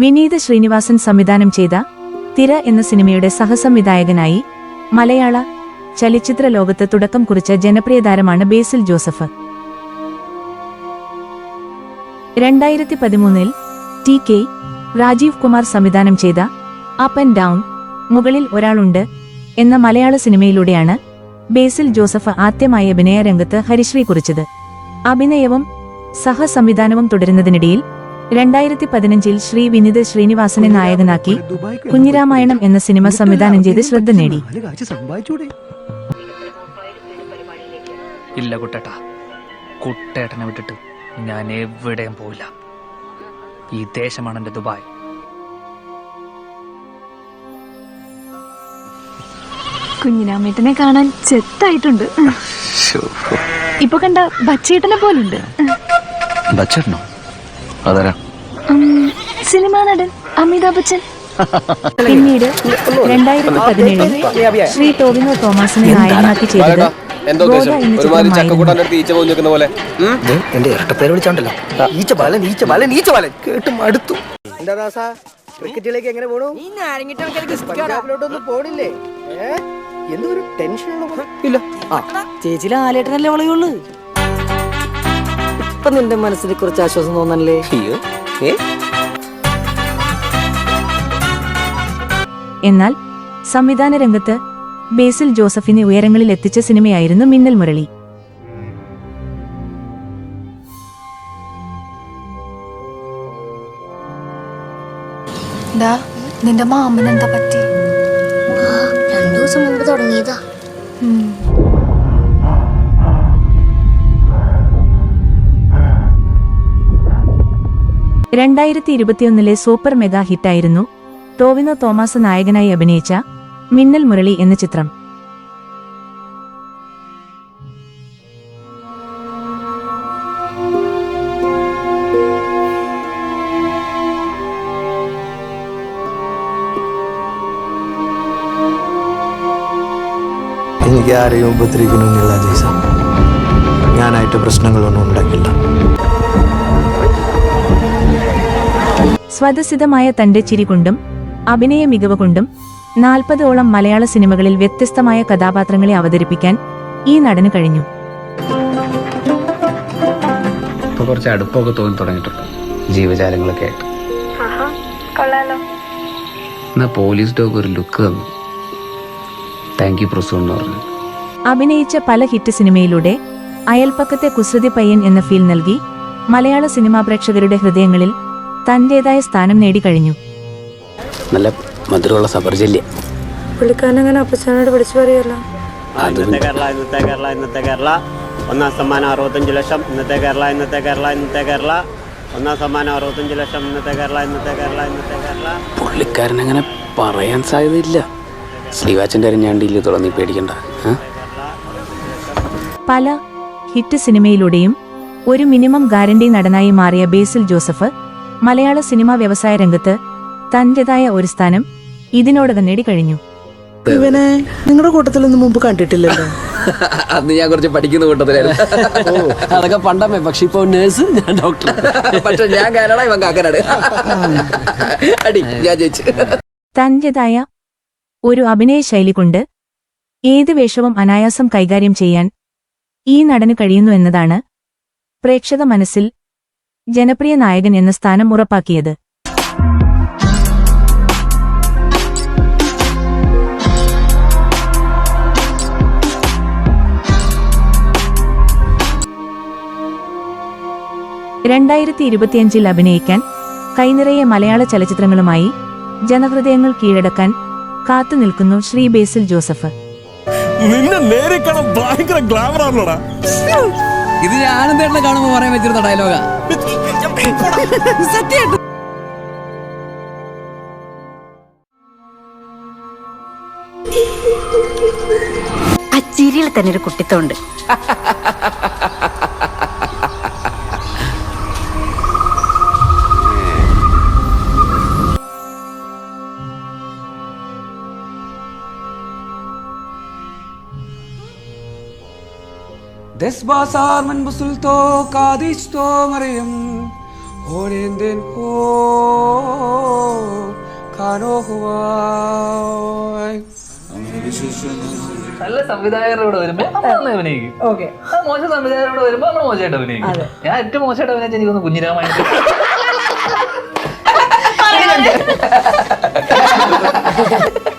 വിനീത് ശ്രീനിവാസൻ സംവിധാനം ചെയ്ത തിര എന്ന സിനിമയുടെ സഹസംവിധായകനായി മലയാള ചലച്ചിത്ര ലോകത്ത് തുടക്കം കുറിച്ച ജനപ്രിയ താരമാണ് ബേസിൽ ജോസഫ്. രണ്ടായിരത്തി പതിമൂന്നിൽ ടി കെ രാജീവ് കുമാർ സംവിധാനം ചെയ്ത അപ്പ് ആൻഡ് ഡൗൺ മുകളിൽ ഒരാളുണ്ട് എന്ന മലയാള സിനിമയിലൂടെയാണ് ബേസിൽ ജോസഫ് ആദ്യമായി അഭിനയ രംഗത്ത് ഹരിശ്രീ കുറിച്ചത്. അഭിനയവും സഹസംവിധാനവും തുടരുന്നതിനിടയിൽ രണ്ടായിരത്തി പതിനഞ്ചിൽ ശ്രീ വിനിത് ശ്രീനിവാസനെ നായകനാക്കി കുഞ്ഞിരാമായണം എന്ന സിനിമ സംവിധാനം ചെയ്ത് ശ്രദ്ധ നേടി. ഇല്ല കുട്ടേട്ടാ. കുട്ടേട്ടനെ വിട്ടിട്ട് ഞാൻ എവിടെയും പോവില്ല. ഈ ദേശമാണ് എന്റെ ദുബായ്. കുഞ്ഞിരാമേട്ടനെ കാണാൻ ചെത്തായിട്ടുണ്ട്. ഇപ്പൊ കണ്ട ബച്ചേട്ടനെ പോലുണ്ട്. ബച്ചേട്ടനോ? അതാരാ. സിനിമാ നടൻ അമിതാഭ് ബച്ചൻ. പിന്നീട് രണ്ടായിരത്തി പതിനേഴിൽ ശ്രീ ടോവിനോ തോമസിനെ നായകനാക്കി ചെയ്തത് എന്തോ ഉദ്ദേശം? എന്ന ഒരുമാതിരി ചിത്രമായിരുന്നു. ചക്കക്കൂട്ടാന്റെ ഈച്ച പോയി നിൽക്കുന്ന പോലെ. ഉം? എന്റെ ഇരട്ടപ്പേര് വിളിച്ചോണ്ടല്ലോ. ഈച്ച ബാലൻ ഈച്ച ബാലൻ ഈച്ച ബാലൻ കേട്ട് മടുത്തു. എന്താ ദാസ? ക്രിക്കറ്റിലേക്ക് എങ്ങനെ പോണു? പോണില്ലേ. ഇല്ല. ചേച്ചിയിലെ ആലേട്ടനല്ലേ വളയുള്ളൂ ഇപ്പൊ നിന്റെ മനസ്സിൽ കുറച്ച് ആശ്വാസം തോന്നല്ലേ അയ്യോ ഏ? എന്നാൽ സംവിധാന രംഗത്ത് ബേസിൽ ജോസഫിനെ ഉയരങ്ങളിൽ എത്തിച്ച സിനിമയായിരുന്നു മിന്നൽ മുരളി. നിന്റെ മാമനെന്താ എന്താ പറ്റി രണ്ടു ദിവസം മുമ്പ് തുടങ്ങിയതാ. രണ്ടായിരത്തി ഇരുപത്തിയൊന്നിലെ സൂപ്പർ മെഗാ ഹിറ്റായിരുന്നു ടോവിനോ തോമസ് നായകനായി അഭിനയിച്ച മിന്നൽ മുരളി എന്ന ചിത്രം. എനിക്ക് ആരെയും ഉപദ്രവിക്കണമെന്നില്ല ജയ്സ ഞാനായിട്ട് പ്രശ്നങ്ങളൊന്നും ഉണ്ടാക്കില്ല. സ്വതസിദ്ധമായ തന്റെ ചിരി കൊണ്ടും അഭിനയ മികവ് കൊണ്ടും നാൽപ്പതോളം മലയാള സിനിമകളിൽ വ്യത്യസ്തമായ കഥാപാത്രങ്ങളെ അവതരിപ്പിക്കാൻ ഈ നടന് കഴിഞ്ഞു. കുറച്ച് അടുപ്പമൊക്കെ തോന്നി തുടങ്ങിയിട്ടുണ്ട്. ജീവജാലങ്ങളൊക്കെ ആയിട്ട്. എന്നാ പോലീസ് ഡോഗ് ഒരു ലുക്ക് തന്നു. താങ്ക് യു പ്രസു എന്ന് പറഞ്ഞു. അഭിനയിച്ച പല ഹിറ്റ് സിനിമയിലൂടെ അയൽപ്പക്കത്തെ കുസൃതി പയ്യൻ എന്ന ഫീൽ നൽകി മലയാള സിനിമാ പ്രേക്ഷകരുടെ ഹൃദയങ്ങളിൽ തന്റേതായ സ്ഥാനം നേടിക്കഴിഞ്ഞു നല്ല മധുരമുള്ള സബർജല്യ പുള്ളിക്കാരനങ്ങനെ അപ്പച്ചനോട് വിളിച്ചു പറയല്ലോ? ഇന്നത്തെ കേരള ഇന്നത്തെ കേരള ഇന്നത്തെ കേരള. ഒന്നാം സമ്മാനം അറുപത്തഞ്ച് ലക്ഷം. ഇന്നത്തെ കേരള ഇന്നത്തെ കേരള ഇന്നത്തെ കേരള. ഒന്നാം സമ്മാനം അറുപത്തഞ്ച് ലക്ഷം. ഇന്നത്തെ കേരള ഇന്നത്തെ കേരള ഇന്നത്തെ കേരള. പുള്ളിക്കാരൻ അങ്ങനെ പറയാൻ സാധ്യതയില്ല. ശ്രീവാച്ചന്റെ അരിഞ്ഞാണ്ടില്ല തുറന്നീ പേടിക്കണ്ട. ആ? പല ഹിറ്റ് സിനിമയിലൂടെയും ഒരു മിനിമം ഗ്യാരണ്ടി നടനായി മാറിയ ബേസിൽ ജോസഫ് മലയാള സിനിമാ വ്യവസായ രംഗത്ത് തന്റേതായ ഒരു സ്ഥാനം ഇതിനോടകം നേടിക്കഴിഞ്ഞു. ഇവനെ നിങ്ങളുടെ കൂട്ടത്തിലൊന്നും മുമ്പ് കണ്ടിട്ടില്ലല്ലോ. അന്ന് ഞാൻ കുറച്ച് പഠിക്കുന്ന കൂട്ടത്തിലായിരുന്നു. അതൊക്കെ പണ്ടമേ പക്ഷെ ഇപ്പൊ നേഴ്സ് ഞാൻ ഡോക്ടർ പക്ഷെ ഞാൻ കാനഡ ഇവൻ കാക്കനാട്. അടി ഞാൻ ജയിച്ചു. തന്റേതായ ഒരു അഭിനയ ശൈലി കൊണ്ട് ഏത് വേഷവും അനായാസം കൈകാര്യം ചെയ്യാൻ ഈ നടന് കഴിയുന്നു എന്നതാണ് പ്രേക്ഷക മനസ്സിൽ ജനപ്രിയ നായകൻ എന്ന സ്ഥാനം ഉറപ്പാക്കിയത്. രണ്ടായിരത്തി ഇരുപത്തിയഞ്ചിൽ അഭിനയിക്കാൻ കൈനിറയെ മലയാള ചലച്ചിത്രങ്ങളുമായി ജനഹൃദയങ്ങൾ കീഴടക്കാൻ കാത്തു നിൽക്കുന്നു ശ്രീ ബേസിൽ ജോസഫ്. നിന്നെ നേരെ കാണാൻ ഭയങ്കര ഗ്ലാമർ ആണല്ലോടാ. ഇത് ആനന്ദേട്ടനെ കാണുമ്പോ പറയാൻ പറ്റുന്ന ഡയലോഗാ ആ ചിരിയിൽ തന്നെ ഒരു കുട്ടിത്തോണ്ട് Desbasar men busul to kadis to mariam Horen den ho kano huai നല്ല സംവിധായകരോട് വരുമ്പോ നമ്മൾ നന്നായി അഭിനയിക്കും. അത് മോശം സംവിധായകരോട് വരുമ്പോ നമ്മൾ മോശമായിട്ട് അഭിനയിക്കും. ഞാൻ ഏറ്റവും മോശമായിട്ട് അഭിനയിച്ച എനിക്ക് തോന്നുന്നു കുഞ്ഞിരാമായിട്ട് പറയുന്നുണ്ട്